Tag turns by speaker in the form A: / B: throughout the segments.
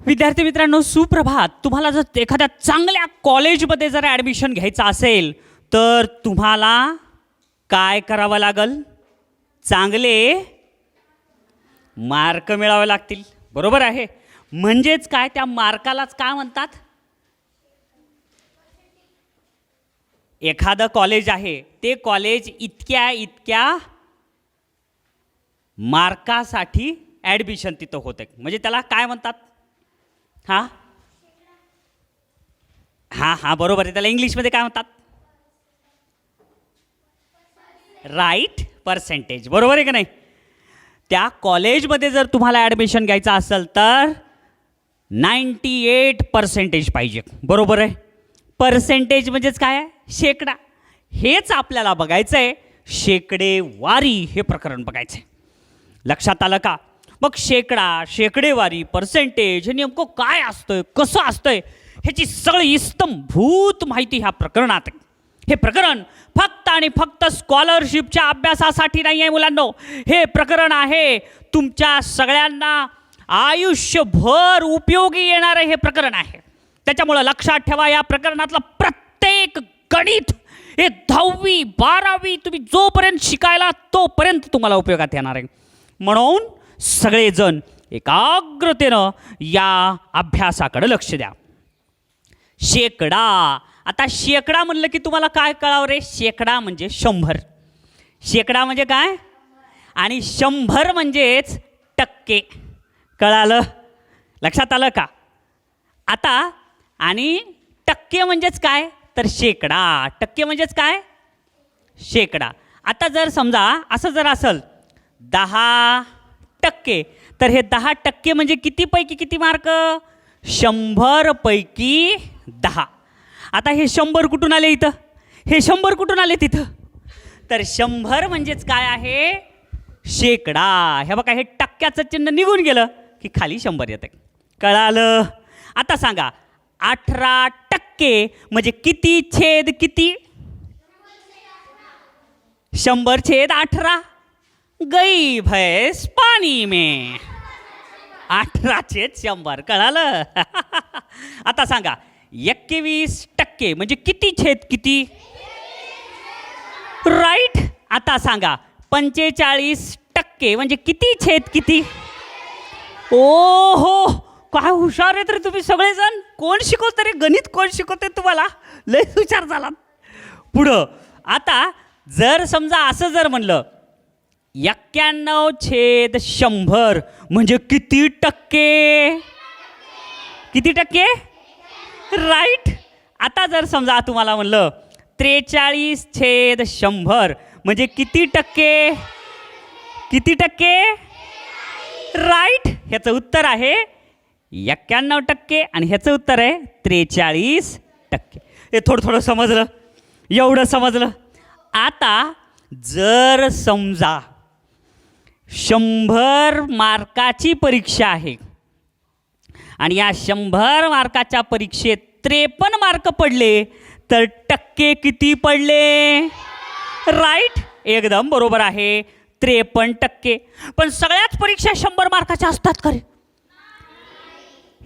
A: विद्यार्थी मित्रांनो सुप्रभात. तुम्हाला जर एखाद्या चांगल्या कॉलेजमध्ये जर ॲडमिशन घ्यायचं असेल तर तुम्हाला काय करावं लागल? चांगले मार्क मिळावे लागतील. बरोबर आहे. म्हणजेच काय? त्या मार्कालाच काय म्हणतात? एखादं कॉलेज आहे ते कॉलेज इतक्या इतक्या मार्कासाठी ॲडमिशन तिथं होते म्हणजे त्याला काय म्हणतात? हां? हां हां बरोबर आहे. त्याला इंग्लिशमध्ये काय म्हणतात? राईट पर्सेंटेज बरोबर आहे का नाही? त्या कॉलेजमध्ये जर तुम्हाला ॲडमिशन घ्यायचं असेल तर नाईंटी एट पर्सेंटेज पाहिजे. बरोबर आहे? पर्सेंटेज म्हणजेच काय आहे? शेकडा. हेच आपल्याला बघायचं आहे शेकडेवारी हे प्रकरण बघायचं आहे लक्षात आलं का? मग शेकडा शेकडेवारी पर्सेंटेज हे नेमकं काय असतंय कसं असतंय ह्याची सगळी इस्तंभूत माहिती ह्या प्रकरणात आहे. हे प्रकरण फक्त आणि फक्त स्कॉलरशिपच्या अभ्यासासाठी नाही आहे मुलांनो. हे प्रकरण आहे तुमच्या सगळ्यांना आयुष्यभर उपयोगी येणारं हे प्रकरण आहे. त्याच्यामुळं लक्षात ठेवा या प्रकरणातलं प्रत्येक गणित हे दहावी बारावी तुम्ही जोपर्यंत शिकायला तोपर्यंत तुम्हाला उपयोगात येणार आहे. म्हणून सगळेजण एकाग्रतेनं या अभ्यासाकडे लक्ष द्या. शेकडा. आता शेकडा म्हणलं की तुम्हाला काय कळावं रे? शेकडा म्हणजे शंभर. शेकडा म्हणजे काय? आणि शंभर म्हणजेच टक्के. कळालं? लक्षात आलं का? आता आणि टक्के म्हणजेच काय? तर शेकडा. टक्के म्हणजेच काय? शेकडा. आता जर समजा असं जर असेल दहा टक्के. तर हे दहा टक्के म्हणजे कितीपैकी किती मार्क? शंभरपैकी दहा. आता हे शंभर कुठून आले इथं? हे शंभर कुठून आले तिथं? तर शंभर म्हणजेच काय आहे? शेकडा. हे बघा हे टक्क्याचं चिन्ह निघून गेलं की खाली शंभर येतं कळालं? आता सांगा अठरा टक्के म्हणजे किती छेद किती? शंभर छेद अठरा. गई भैस पाणी मे। अठराचे शंभर कळालं? आता सांगा एकवीस टक्के म्हणजे किती छेद किती? राईट? आता सांगा पंचेचाळीस टक्के म्हणजे किती छेद किती? ओ हो काय हुशार आहे तरी तुम्ही सगळेजण. कोण शिकवत रे? गणित कोण शिकवते तुम्हाला? लय हुशार झाला पुढं आता जर समजा असं जर म्हणलं एक्क्याण्णव छेद शंभर म्हणजे किती टक्के? किती टक्के? राईट आता जर समजा तुम्हाला म्हणलं त्रेचाळीस छेद शंभर म्हणजे किती टक्के? किती टक्के? राईट ह्याचं उत्तर आहे एक्क्याण्णव टक्के आणि ह्याचं उत्तर आहे त्रेचाळीस टक्के. हे थोडं थोडं समजलं? एवढं समजलं? आता जर समजा शंभर मार्काची परीक्षा आहे. आणि या शंभर मार्काच्या परीक्षेत त्रेपन्न मार्क पडले तर टक्के किती पडले? राईट? एकदम बरोबर आहे. त्रेपन्न टक्के. पण सगळ्याच परीक्षा शंभर मार्काच्या असतात खरे.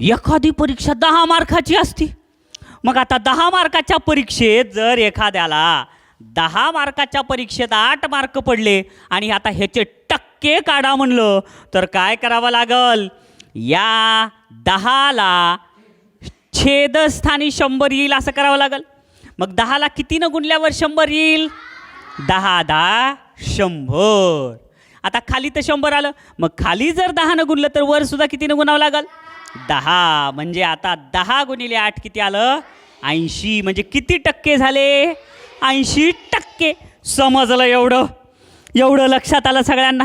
A: एखादी परीक्षा दहा मार्काची असती. मग आता दहा मार्काच्या परीक्षेत जर एखाद्याला दहा मार्काच्या परीक्षेत आठ मार्क पडले आणि आता ह्याचे टक्के काढा म्हणलं? तर काय करावं लागल? या दहाला छेदस्थानी शंभर येईल असं करावं लागल. मग दहाला कितीनं गुणल्यावर शंभर येईल? दहा दहा शंभर. आता खाली तर शंभर आलं. मग खाली जर दहानं गुणलं तर वर सुद्धा कितीनं गुणावं लागल? दहा. म्हणजे आता दहा गुणिले आठ किती आलं? ऐंशी. म्हणजे किती टक्के झाले? ऐंशी टक्के. समजलं एवढं? एवढं लक्षात आलं सगळ्यांना?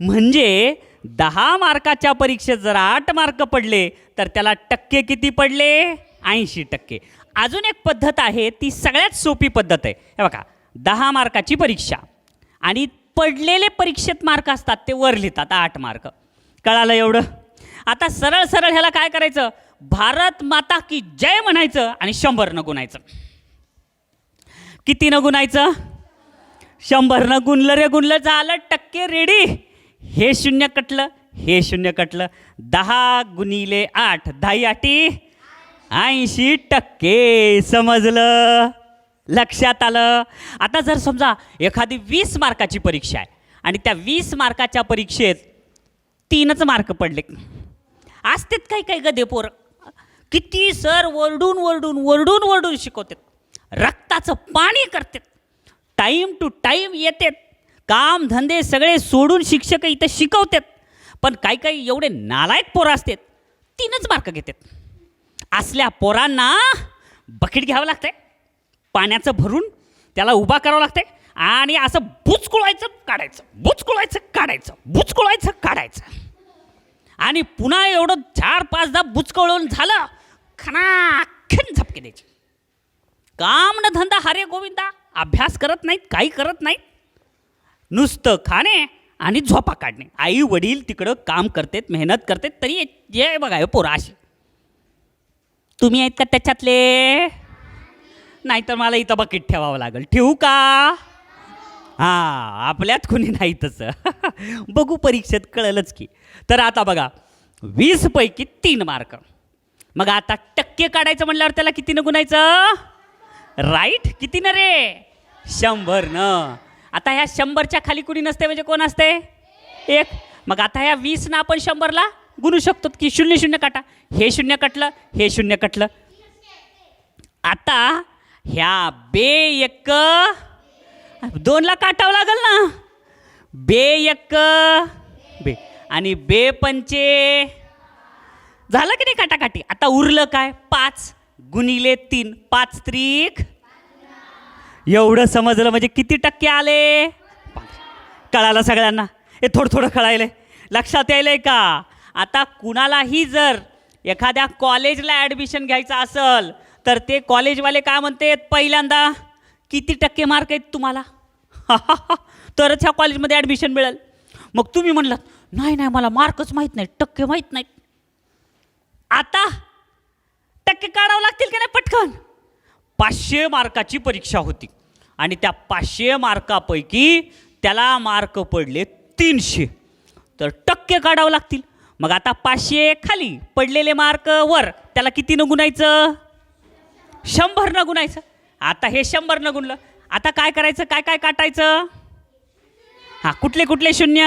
A: म्हणजे दहा मार्काच्या परीक्षेत जर आठ मार्क पडले तर त्याला टक्के किती पडले? ऐंशी टक्के. अजून एक पद्धत आहे ती सगळ्यात सोपी पद्धत आहे. हे बघा दहा मार्काची परीक्षा. आणि पडलेले परीक्षेत मार्क असतात ते वर लिहितात आठ मार्क. कळालं एवढं? आता सरळ सरळ ह्याला काय करायचं? भारत माता की जय म्हणायचं आणि शंभर न गुणायचं. किती न गुणायचं? शंभर न गुणलं रे गुणलं झालं टक्के रेडी हे शून्य कटलं हे शून्य कटलं. दहा गुणिले आठ दहा आठी ऐंशी टक्के समजलं. लक्षात आलं. आता जर समजा एखादी वीस मार्काची परीक्षा आहे आणि त्या वीस मार्काच्या परीक्षेत तीनच मार्क पडले असतेत काही काही गदे पोर. किती सर वरडून वरडून वरडून वरडून शिकवतात. रक्ताचं पाणी करतात. टाईम टू टाईम येतात. काम धंदे सगळे सोडून शिक्षक इथं शिकवतात. पण काही काही एवढे नालायक पोरं असतात तीनच मार्क घेतात. असल्या पोरांना बकेट घ्यावं लागतंय पाण्याचं भरून त्याला उभा करावं लागतंय आणि असं बुचकुळायचं काढायचं बुचकुळायचं काढायचं बुचकुळायचं काढायचं. आणि पुन्हा एवढं चार पाचदा बुचकळून झालं खनाखन झपके द्यायचे. काम न धंदा हरे गोविंदा अभ्यास करत नाहीत काही करत नाहीत. नुसतं खाणे आणि झोपा काढणे. आई वडील तिकडं काम करतात मेहनत करतात तरी ये बघा हे पोरं असे. तुम्ही आहेत का त्याच्यातले? नाहीतर मला इथं बकेट ठेवावं लागेल. ठेवू का? हां आपल्यात कुणी नाही तसं. बघू परीक्षेत कळलंच की. तर आता बघा वीसपैकी तीन मार्क. मग आता टक्के काढायचं म्हटल्यावर त्याला कितीनं गुणायचं? राईट? कितीनं रे? शंभरनं. आता ह्या शंभरच्या खाली कुणी नसते म्हणजे कोण असते? एक. मग आता ह्या वीसनं आपण शंभरला गुणू शकतो की शून्य शून्य काटा. हे शून्य कटलं हे शून्य कटलं. आता ह्या बे एक दोनला काटावं लागेल ना? बे एक बे. आणि बे पंचे. झालं की नाही काटाकाटी? आता उरलं काय? पाच. गुणिले तीन. पाच त्रिक. एवढं समजलं म्हणजे किती टक्के आले? कळालं सगळ्यांना. हे थोडं थोडं कळायलंय. लक्षात यायलंय का? आता कुणालाही जर एखाद्या कॉलेजला ॲडमिशन घ्यायचं असेल तर ते कॉलेजवाले काय म्हणते? पहिल्यांदा किती टक्के मार्क आहेत तुम्हाला? तरच ह्या कॉलेजमध्ये ॲडमिशन मिळेल. मग तुम्ही म्हणलात नाही नाही मला मार्कच माहीत नाही टक्के माहीत नाहीत. आता टक्के काढावं लागतील की नाही पटकन? पाचशे मार्काची परीक्षा होती. आणि त्या पाचशे मार्कापैकी त्याला मार्क पडले तीनशे. तर टक्के काढावं लागतील. मग आता पाचशे खाली पडलेले मार्क वर त्याला कितीनं गुणायचं? शंभरनं गुणायचं. आता हे शंभरनं गुणलं. आता काय करायचं? काय काय काटायचं? हां कुठले कुठले शून्य?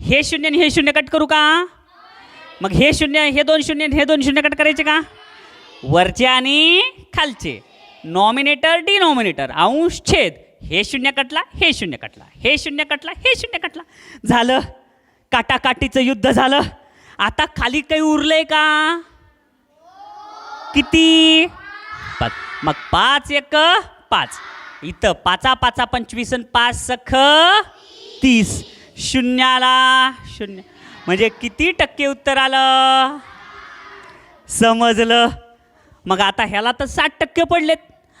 A: हे शून्य आणि हे शून्य कट करू का? मग हे शून्य हे दोन शून्य हे दोन शून्य कट करायचे का? वरचे आणि खालचे. नॉमिनेटर डिनॉमिनेटर अंश छेद. हे शून्य कटला हे शून्य कटला. हे शून्य कटला हे शून्य कटला. झालं. काटाकाटीचं युद्ध झालं. आता खाली काही उरलंय का? किती? पाच. मग पाच एक पाच. इथं पाचा पाचा पंचवीस आणि पाच सख तीस. शून्याला शून्य. म्हणजे किती टक्के उत्तर आलं? समजलं. मग आता ह्याला तर साठ टक्के पडलेत.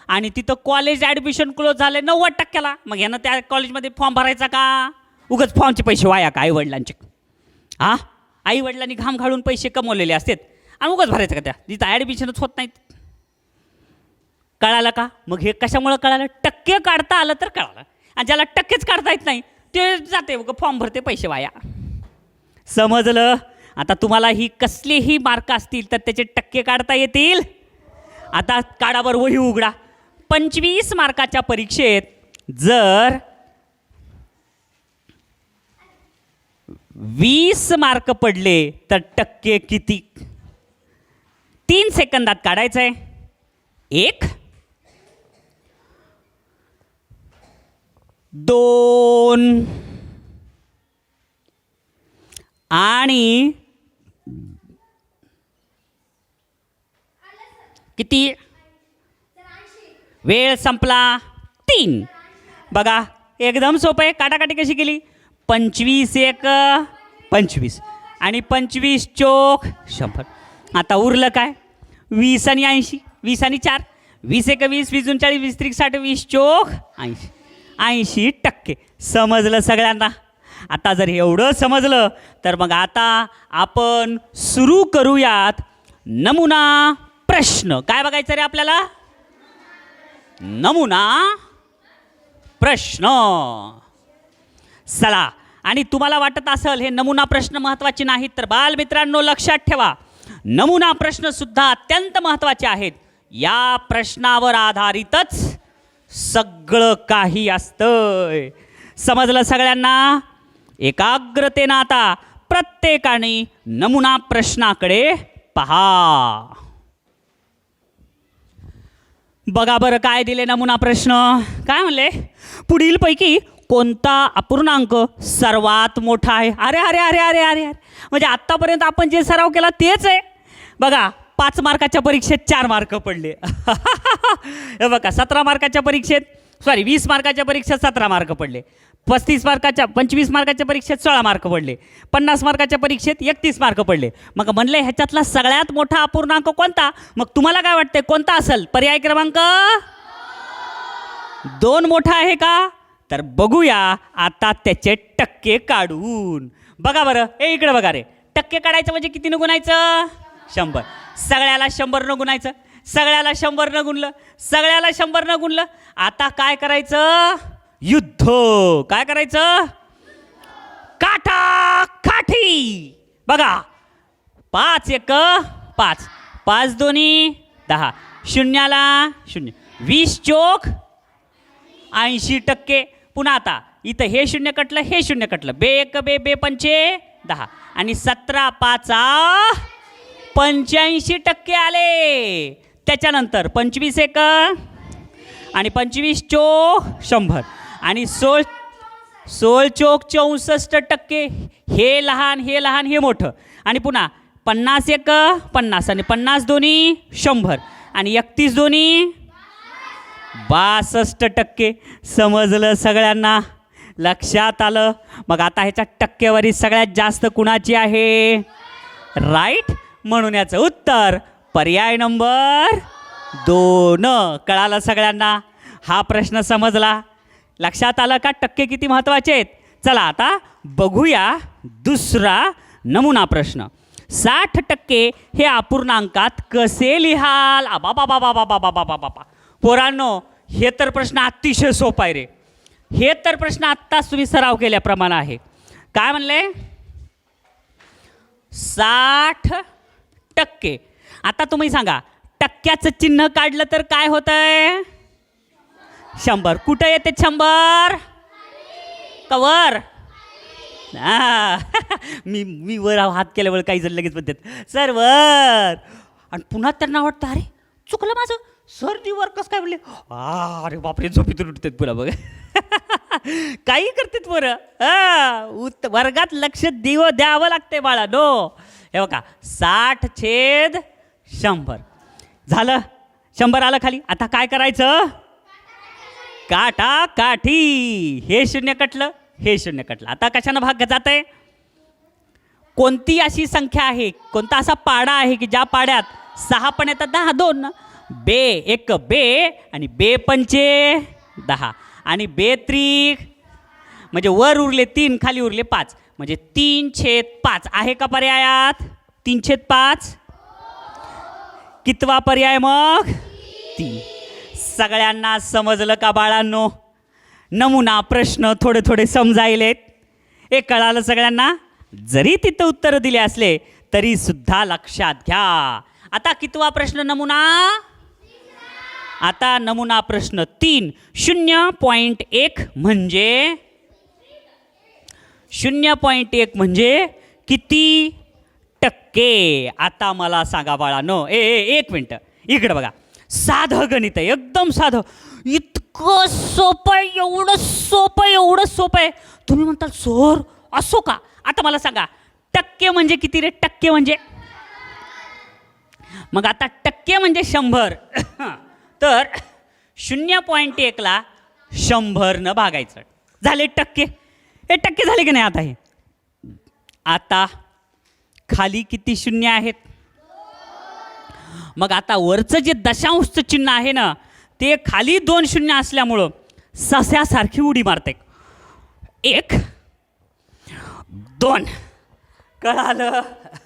A: आणि तिथं कॉलेज ॲडमिशन क्लोज झाले नव्वद टक्क्याला. मग ह्यानं त्या कॉलेजमध्ये फॉर्म भरायचा का? उगाच फॉर्मचे पैसे वाया का आईवडिलांचे? हा आईवडिलांनी घाम घालून पैसे कमवलेले असतात. आणि उगाच भरायचं का त्या? तिथं ॲडमिशनच होत नाहीत. कळालं का? मग हे कशामुळं कळालं? टक्के काढता आलं तर कळालं. आणि ज्याला टक्केच काढता येत नाही ते जाते उगं फॉर्म भरते पैसे वाया. समजलं? आता तुम्हाला ही कसलेही मार्क असतील तर त्याचे टक्के काढता येतील. आता काढावर वही उघडा. पंचवीस मार्काच्या परीक्षेत जर वीस मार्क पडले तर टक्के किती? तीन सेकंदात काढायचं आहे एक. दोन. आणि किती? वेळ संपला. तीन. बघा एकदम सोपं आहे. काटाकाटी कशी केली? पंचवीस एक पंचवीस. आणि पंचवीस चोख शंभर. आता उरलं काय? वीस आणि ऐंशी. वीस आणि चार. वीस एक वीस. वीस चाळीस. वीस त्रिक साठ वीस चोख ऐंशी. ऐंशी टक्के. समजलं सगळ्यांना? आता जर एवढं समजलं तर मग आता आपण सुरू करूयात नमुना. प्रश्न. काय बघायचं रे आपल्याला? नमुना प्रश्न. चला आणि तुम्हाला वाटत असेल हे नमुना प्रश्न महत्त्वाचे नाहीत तर बालमित्रांनो लक्षात ठेवा. नमुना प्रश्न सुद्धा अत्यंत महत्त्वाचे आहेत. या प्रश्नावर आधारितच सगळं काही असतंय. समजलं सगळ्यांना? एकाग्रतेनं आता प्रत्येकाने नमुना प्रश्नाकडे पहा. बघा बरं काय दिले नमुना प्रश्न. काय म्हणले? पुढीलपैकी कोणता अपूर्णांक सर्वात मोठा आहे? अरे अरे अरे अरे अरे अरे. म्हणजे आत्तापर्यंत आपण जे सराव केला तेच आहे. बघा पाच मार्काच्या परीक्षेत चार मार्क पडले. हे बघा सतरा मार्काच्या परीक्षेत सॉरी वीस मार्काच्या परीक्षेत सतरा मार्क पडले. पस्तीस मार्काच्या पंचवीस मार्काच्या परीक्षेत सोळा मार्क पडले. पन्नास मार्काच्या परीक्षेत एकतीस मार्क पडले. मग म्हणले ह्याच्यातला सगळ्यात मोठा अपूर्णांक कोणता? मग तुम्हाला काय वाटतंय कोणता असेल? पर्याय क्रमांक? दोन मोठा आहे का? तर बघूया आता त्याचे टक्के काढून. बघा बरं ए इकडे बघा रे. टक्के काढायचं म्हणजे किती न गुणायचं? शंभर. सगळ्याला शंभर न गुणायचं. सगळ्याला शंभर न गुणलं. सगळ्याला शंभर न गुणलं. आता काय करायचं? युद्ध. काय करायचं? काठा काठी. बघा पाच एक पाच. पाच दोन्ही दहा. शून्याला शून्य. वीस चोक ऐंशी टक्के. पुन्हा आता इथं हे शून्य कटलं हे शून्य कटलं. बे एक बे बे पंचे दहा. आणि सतरा पाचा पंच्याऐंशी टक्के आले. त्याच्यानंतर पंचवीस एक आणि पंचवीस चो शंभर. आणि सोळ सोळ चोक चौसष्ट टक्के हे लहान हे लहान हे मोठं. आणि पुन्हा पन्नास एक पन्नास आणि पन्नास दोन्ही शंभर. आणि एकतीस दोन्ही बासष्ट टक्के. समजलं सगळ्यांना? लक्षात आलं? मग आता ह्याच्या टक्केवारी सगळ्यात जास्त कुणाची आहे? राईट? म्हणून याचं उत्तर पर्याय नंबर दोन. कळालं सगळ्यांना? हा प्रश्न समजला. लक्षात आलं का? टक्के किती महत्त्वाचे आहेत? चला आता बघूया दुसरा नमुना प्रश्न. साठ टक्के हे अपूर्णांकात कसे लिहाल? आबा बाबा बाबा बाबा बाबा बाबा. पोरांनो हे तर प्रश्न अतिशय सोपा आहे रे. हे तर प्रश्न आत्ताच तुम्ही सराव केल्याप्रमाणे आहे. काय म्हणले? साठ टक्के. आता तुम्ही सांगा टक्क्याचं चिन्ह काढलं तर काय होतंय? शंभर. कुठं येते शंभर? कवर. हा. मी मी वर हात केल्यावर काही जण लगेच म्हणतात सर वर. आणि पुन्हा त्यांना वाटतं अरे चुकलं माझं. सर नी वर कसं काय म्हणले? अरे बापरे झोपीतून उठतात पुन्हा बघ. काही करतात बरं हा. उत वर्गात लक्ष देव द्यावं लागते बाळा. नो हे बघा साठ छेद शंभर. झालं? शंभर आलं खाली. आता काय करायचं? काटा काठी. हे शून्य कटलं हे शून्य कटलं. आता कशानं भाग जात आहे कोणती अशी संख्या आहे? कोणता असा पाडा आहे की ज्या पाड्यात सहा पण येतात दहा दोन. बे एक बे आणि बे पंचे दहा. आणि बे त्रिक म्हणजे वर उरले तीन खाली उरले पाच. म्हणजे तीन छेद पाच. आहे का पर्यायात? तीन छेद पाच? कितवा पर्याय मग? तीन. सगळ्यांना समजलं का बाळांनो? नमुना प्रश्न थोडे थोडे समजायलेत. हे कळालं सगळ्यांना? जरी तिथं उत्तरं दिले असले तरी सुद्धा लक्षात घ्या. आता कितवा प्रश्न नमुना? आता नमुना प्रश्न तीन. शून्य पॉईंट एक म्हणजे? शून्य पॉईंट एक म्हणजे किती टक्के? आता मला सांगा बाळानो. ए ए एक मिनटं. इकडं बघा. साधं गणित आहे एकदम साधं. इतकं सोपं आहे एवढं सोपं आहे एवढं सोपं आहे. तुम्ही म्हणताल सर असो का? आता मला सांगा टक्के म्हणजे किती रे? टक्के म्हणजे? मग आता टक्के म्हणजे शंभर. तर शून्य पॉईंट एकला शंभरनं भागायचं. झाले टक्के. हे टक्के झाले की नाही आता हे? आता खाली किती शून्य आहेत? मग आता वरचं जे दशांशचं चिन्ह आहे ना ते खाली दोन शून्य असल्यामुळं सस्यासारखी उडी मारते. एक दोन. कळालं?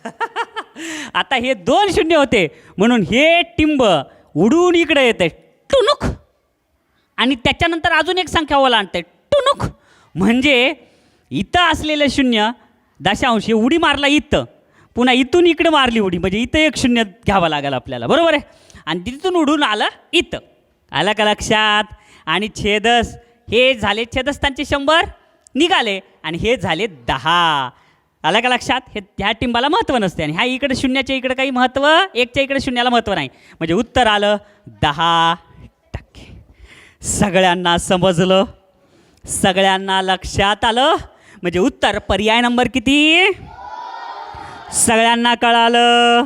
A: आता हे दोन शून्य होते म्हणून हे टिंब उडून इकडे येते. टुनुक आणि त्याच्यानंतर अजून एक संख्या ओला आणते टुनुक म्हणजे इथं असलेलं शून्य दशांश हे उडी मारला इथं. पुन्हा इथून इकडे मारली उडी. म्हणजे इथं एक शून्य घ्यावं लागेल आपल्याला. बरोबर आहे? आणि तिथून उडून आलं इथं. आलं का लक्षात? आणि छेदस. हे झाले छेदस्थानचे शंभर. निघाले. आणि हे झाले दहा. आलं का लक्षात? हे ह्या टिंबाला महत्त्व नसते. आणि ह्या इकडे शून्याच्या इकडे काही महत्त्व एकच्या इकडे शून्याला महत्त्व नाही. म्हणजे उत्तर आलं दहा टक्के. सगळ्यांना समजलं. सगळ्यांना लक्षात आलं. म्हणजे उत्तर पर्याय नंबर किती? सगळ्यांना कळालं.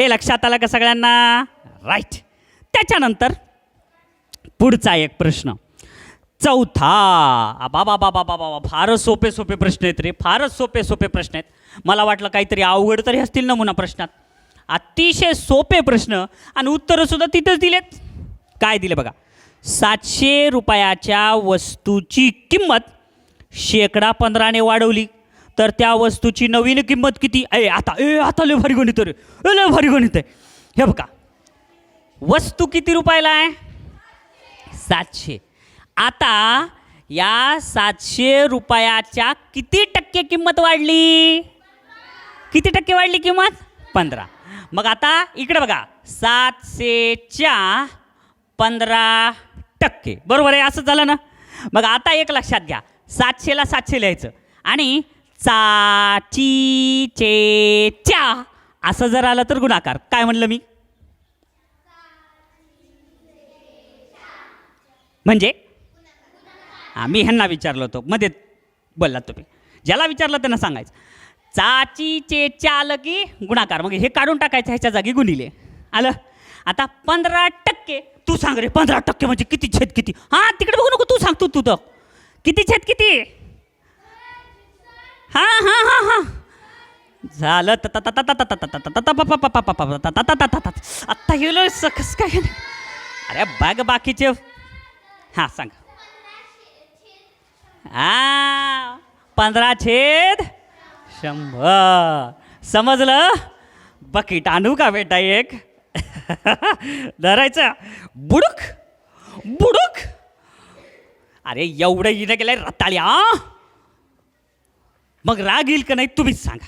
A: हे लक्षात आलं का सगळ्यांना? राईट त्याच्यानंतर पुढचा एक प्रश्न. चौथा. बाबा बाबा बाबा बाबा फारच सोपे सोपे प्रश्न आहेत रे. फारच सोपे सोपे प्रश्न आहेत. मला वाटलं काहीतरी अवघड तरी असतील नमुना प्रश्नात. अतिशय सोपे प्रश्न आणि उत्तरंसुद्धा तिथंच दिलेत. काय दिले बघा? सातशे रुपयाच्या वस्तूची किंमत शेकडा पंधराने वाढवली. तर त्या वस्तूची नवीन किंमत किती? ए आता ए आता लय भारी गणित रे. लय भारी गणित आहे. हे बघा. वस्तू किती रुपयाला आहे? सातशे. आता या सातशे रुपयाच्या किती टक्के किंमत वाढली? किती टक्के वाढली किंमत? पंधरा. मग आता इकडे बघा. सातशेच्या पंधरा टक्के. बरोबर आहे? असं झालं ना? मग आता एक लक्षात घ्या. सातशेला सातशे लिहायचं. आणि चाची चे च्या. असं जर आलं तर गुणाकार. काय म्हणलं मी? म्हणजे? हां मी ह्यांना विचारलं होतो. मध्ये बोललात तुम्ही. ज्याला विचारलं त्यांना सांगायचं. चाची चे च्या आलं की गुणाकार. मग हे काढून टाकायचं ह्याच्या जागी गुणिले. आलं? आता पंधरा टक्के. तू सांग रे पंधरा टक्के म्हणजे किती छेद किती? हां तिकडे बघू नको. तू सांग तू तू तर किती छेद किती? हां हां हां हां झालं आत्ता गेलो सकस काय अरे बघ बाकीचे हां सांग हा पंधरा छेद शंभर समजलं बकीट आणू का बेटा एक धरायचं बुडूक बुडूक अरे एवढं येणं गेलंय रताळी आ मग राग येईल का नाही तुम्हीच सांगा.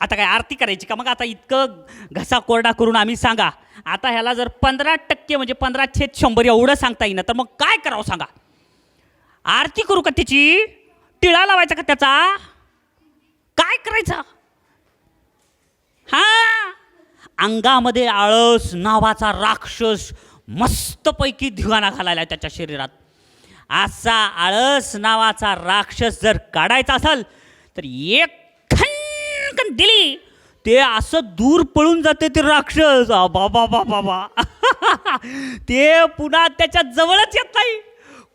A: आता काय आरती करायची का? मग आता इतकं घसा कोरडा करून आम्ही सांगा. आता ह्याला जर पंधरा टक्के म्हणजे पंधरा छेद शंभर एवढं सांगता येईना तर मग काय करावं सांगा? आरती करू का त्याची टिळा लावायचा का त्याचा? काय करायचा? हा? अंगामध्ये आळस नावाचा राक्षस मस्तपैकी धिवाणा घालायला त्याच्या शरीरात. असा आळस नावाचा राक्षस जर काढायचा असेल तर एक खनकन दिली. ते असं दूर पळून जाते ते राक्षस. आ, बाबा बाबा बा ते पुन्हा त्याच्या जवळच येत नाही.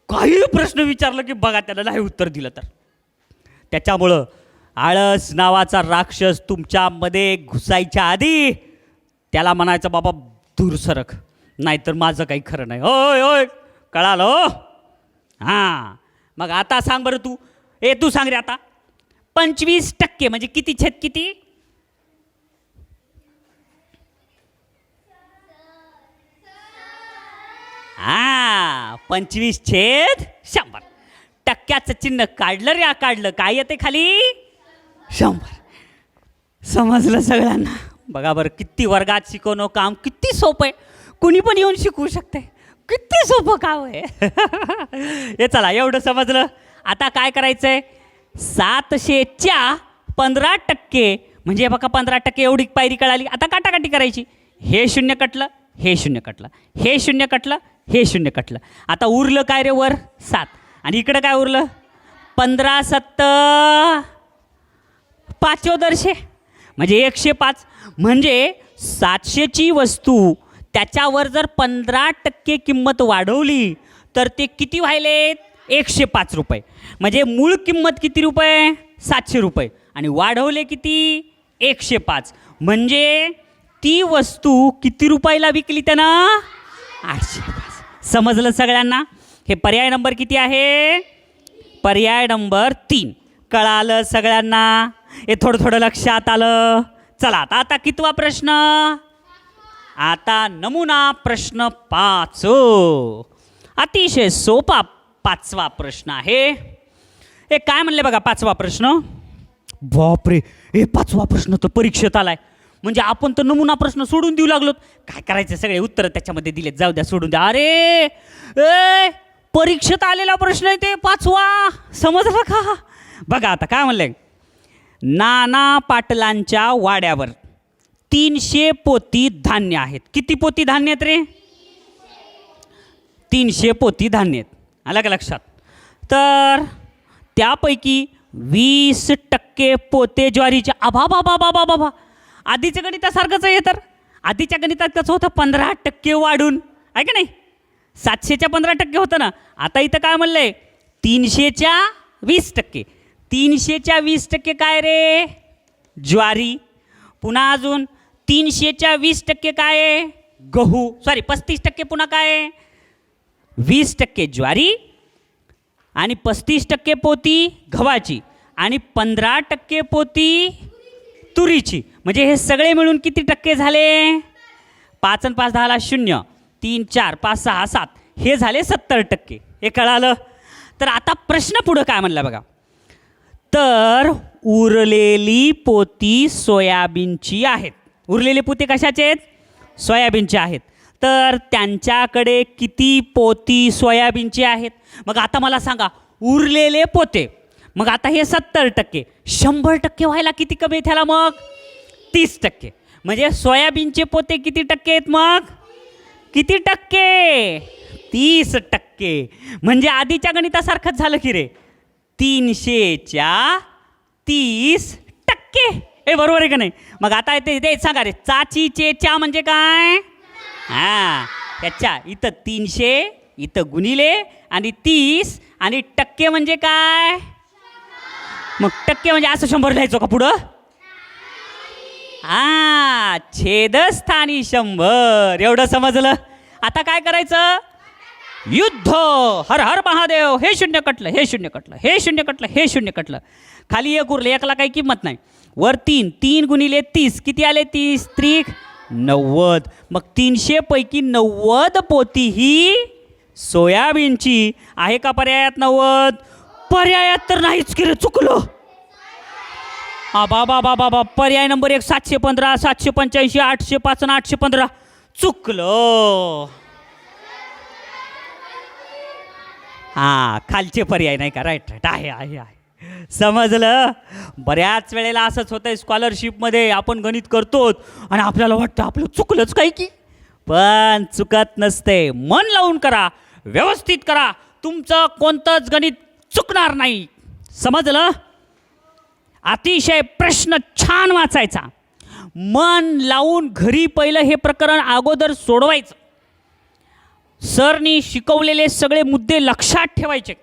A: काही प्रश्न विचारलं की बघा त्याला नाही उत्तर दिलं तर. त्याच्यामुळं आळस नावाचा राक्षस तुमच्यामध्ये घुसायच्या आधी त्याला म्हणायचं बाबा दूर सरक. नाहीतर माझं काही खरं नाही. होय होय कळालं हो? हां. मग आता सांग बरं तू. ए तू सांग रे आता. पंचवीस टक्के म्हणजे किती छेद किती? हा पंचवीस छेद शंभर. टक्क्याचं चिन्ह काढलं रे काढलं. काय येते खाली? शंभर. समजलं सगळ्यांना? बघा बरं किती वर्गात शिकवणं काम किती सोपं आहे. कुणी पण येऊन शिकवू शकते. किती सोपं काम आहे. हे चला एवढं समजलं. आता काय करायचं आहे सातशेच्या पंधरा टक्के. म्हणजे बघा पंधरा टक्के एवढी पायरी कळाली. आता काटाकाटी करायची. हे शून्य कटलं हे शून्य कटलं. हे शून्य कटलं हे शून्य कटलं. आता उरलं काय रे वर? सात. आणि इकडं काय उरलं? पंधरा सत्त पाचोदरशे म्हणजे एकशे पाच. म्हणजे सातशेची वस्तू त्याच्यावर जर पंधरा टक्के किंमत वाढवली तर ते किती व्हायलेत? एकशे पाच रुपये. म्हणजे मूळ किंमत किती रुपये? सातशे रुपये. आणि वाढवले किती? एकशे पाच. म्हणजे ती वस्तू किती रुपयाला विकली त्यानं? आठशे पाच. समजलं सगळ्यांना? हे पर्याय नंबर किती आहे? पर्याय नंबर तीन. कळालं सगळ्यांना? हे थोडं थोडं लक्षात आलं. चला आता आता कितवा प्रश्न? आता नमुना प्रश्न पाच. अतिशय सोपा पाचवा प्रश्न आहे. हे काय म्हणले बघा पाचवा प्रश्न? बापरे हे पाचवा प्रश्न तर परीक्षेत आलाय. म्हणजे आपण तर नमुना प्रश्न सोडून देऊ लागलो काय करायचं सगळे उत्तर त्याच्यामध्ये दिलेत. जाऊ द्या सोडून द्या. अरे ए परीक्षेत आलेला प्रश्न आहे ते पाचवा. समजलं का? बघा आता काय म्हणलंय नाना पाटलांच्या वाड्यावर तीनशे पोती धान्य आहेत. किती पोती धान्य आहेत रे? तीनशे पोती धान्य आहेत. आलं का लक्षात? तर त्यापैकी वीस टक्के पोते ज्वारीचे बा बाबा बाबा बाबा आधीच्या गणितासारखंच आहे तर. आधीच्या गणितात कसं होतं? पंधरा टक्के वाढून. आहे का नाही? सातशेच्या पंधरा टक्के होतं ना. आता इथं काय म्हणलं आहे तीनशेच्या वीस टक्के. तीनशेच्या वीस टक्के काय रे? ज्वारी. पुन्हा अजून तीनशेच्या वीस टक्के काय आहे? गहू. सॉरी पस्तीस टक्के पुन्हा काय आहे? वीस टक्के ज्वारी आणि पस्तीस टक्के पोती गव्हाची आणि पंधरा टक्के पोती तुरीची. म्हणजे हे सगळे मिळून किती टक्के झाले? पाच आणि पाच दहाला शून्य. तीन चार पाच सहा सात. हे झाले सत्तर टक्के. हे कळालं? तर आता प्रश्न पुढं काय म्हणला बघा. तर उरलेली पोती सोयाबीनची आहेत. उरलेले पोते कशाचे आहेत सोयाबीनचे आहेत. तर त्यांच्याकडे किती पोती सोयाबीनची आहेत? मग आता मला सांगा उरलेले पोते मग आता हे सत्तर टक्के शंभर टक्के व्हायला किती कमी आहेत मग? तीस टक्के. म्हणजे सोयाबीनचे पोते किती टक्के आहेत मग? किती टक्के? तीस टक्के. म्हणजे आधीच्या गणितासारखंच झालं की रे. तीनशेच्या तीस टक्के. ए बरोबर आहे का नाही? मग आता ते ते सांगा रे चाचीचे च्या म्हणजे काय? हां त्याच्या इथं तीनशे इथं गुणिले आणि तीस आणि टक्के म्हणजे काय? मग टक्के म्हणजे असं शंभर लिहायचो का पुढं? हा छेदस्थानी शंभर. एवढं समजलं? आता काय करायचं? युद्ध. हर हर महादेव. हे शून्य कटलं हे शून्य कटलं हे शून्य कटलं हे शून्य कटलं. खाली एक उरलं एकला काही किंमत नाही. वर तीन तीन गुणिले तीस. किती आले तीस? त्रिक. नव्वद. मग तीनशेपैकी नव्वद पोती ही सोयाबीनची. आहे का पर्यायात नव्वद? पर्यायात तर नाहीच केलं चुकलं. हा बाबा बाबा बा पर्याय नंबर एक सातशे पंधरा सातशे पंच्याऐंशी आठशे पाच आणि आठशे पंधरा. चुकलं. हां खालचे पर्याय नाही का? राईट राईट आहे आहे आहे. समजलं? बऱ्याच वेळेला असंच होतं आहे स्कॉलरशिपमध्ये आपण गणित करतो आणि आपल्याला वाटतं आपलं चुकलंच काही की? पण चुकत नसते. मन लावून करा व्यवस्थित करा. तुमचं कोणतंच गणित चुकणार नाही. समजलं? अतिशय प्रश्न छान वाचायचा. मन लावून घरी पहिलं हे प्रकरण अगोदर सोडवायचं. सरनी शिकवलेले सगळे मुद्दे लक्षात ठेवायचे.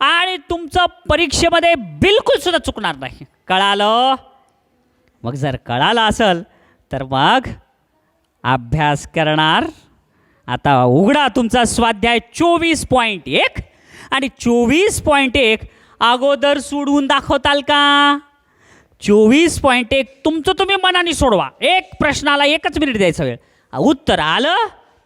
A: आणि तुमचं परीक्षेमध्ये बिलकुल सुद्धा चुकणार नाही. कळालं? मग जर कळालं असेल तर मग अभ्यास करणार. आता उघडा तुमचा स्वाध्याय चोवीस पॉईंट एक. आणि चोवीस पॉईंट एक अगोदर सोडवून दाखवताल का? चोवीस पॉईंट एक तुमचं तुम्ही मनाने सोडवा. एक प्रश्नाला एकच मिनिट द्यायचं वेळ. उत्तर आलं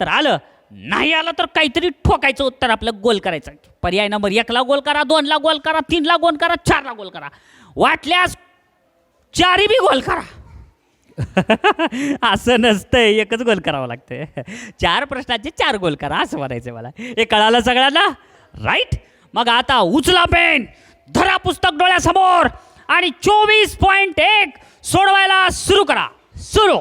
A: तर आलं. नाही आलं तर काहीतरी ठोकायचं उत्तर आपलं गोल करायचं. पर्याय नंबर एकला गोल करा दोनला गोल करा तीनला गोल करा चारला गोल करा. वाटल्यास चारी बी गोल करा. असं नसतंय एकच गोल करावं लागतंय. चार प्रश्नाचे चार गोल करा असं म्हणायचं मला. हे कळालं सगळ्यांना? राईट मग आता उचला पेन. धरा पुस्तक डोळ्यासमोर आणि चोवीस पॉईंट एक सोडवायला सुरू करा. सुरू.